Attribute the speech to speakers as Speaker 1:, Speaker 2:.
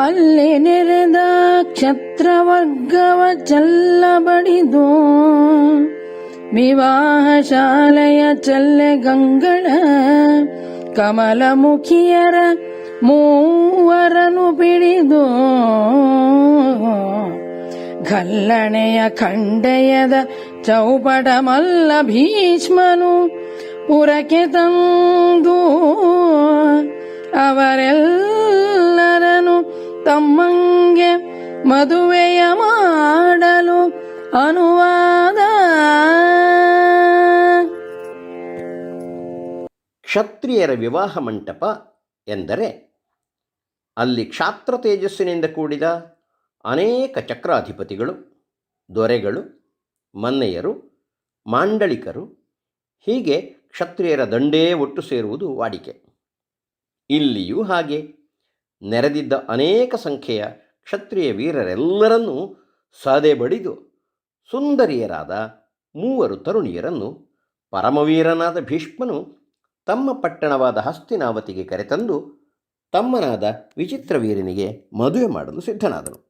Speaker 1: ಅಲ್ಲಿ ನೆರೆದ ಕ್ಷತ್ರವರ್ಗವ ಚಲ್ಲಬಡಿದು. ವಿವಾಹ ಶಾಲೆಯ ಚೆಲ್ಲೆ ಗಂಗಳ ಕಮಲಮುಖಿಯರ ಮೂವರನು ಬಿಡಿದು. ಕಲ್ಲಣೆಯ ಖಂಡೆಯದ ಚೌಪಟ ಮಲ್ಲ ಭೀಷ್ಮನು ಪುರಕ್ಕೆ ತಂದು. ಅವರೆಲ್ಲರನು ಮದುವೆಯ ಮಾಡಲು ಅನುವಾದ.
Speaker 2: ಕ್ಷತ್ರಿಯರ ವಿವಾಹ ಮಂಟಪ ಎಂದರೆ ಅಲ್ಲಿ ಕ್ಷಾತ್ರ ತೇಜಸ್ಸಿನಿಂದ ಕೂಡಿದ ಅನೇಕ ಚಕ್ರಾಧಿಪತಿಗಳು, ದೊರೆಗಳು, ಮನ್ನೆಯರು ಮಾಂಡಳಿಕರು ಹೀಗೆ ಕ್ಷತ್ರಿಯರ ದಂಡೇ ಒಟ್ಟು ಸೇರುವುದು ವಾಡಿಕೆ. ಇಲ್ಲಿಯೂ ಹಾಗೆ ನೆರೆದಿದ್ದ ಅನೇಕ ಸಂಖ್ಯೆಯ ಕ್ಷತ್ರಿಯ ವೀರರೆಲ್ಲರನ್ನೂ ಸದೆ ಬಡಿದು ಸುಂದರಿಯರಾದ ಮೂವರು ತರುಣಿಯರನ್ನು ಪರಮವೀರನಾದ ಭೀಷ್ಮನು ತಮ್ಮ ಪಟ್ಟಣವಾದ ಹಸ್ತಿನಾವತಿಗೆ ಕರೆತಂದು ತಮ್ಮನಾದ ವಿಚಿತ್ರವೀರನಿಗೆ ಮದುವೆ ಮಾಡಲು ಸಿದ್ಧನಾದನು.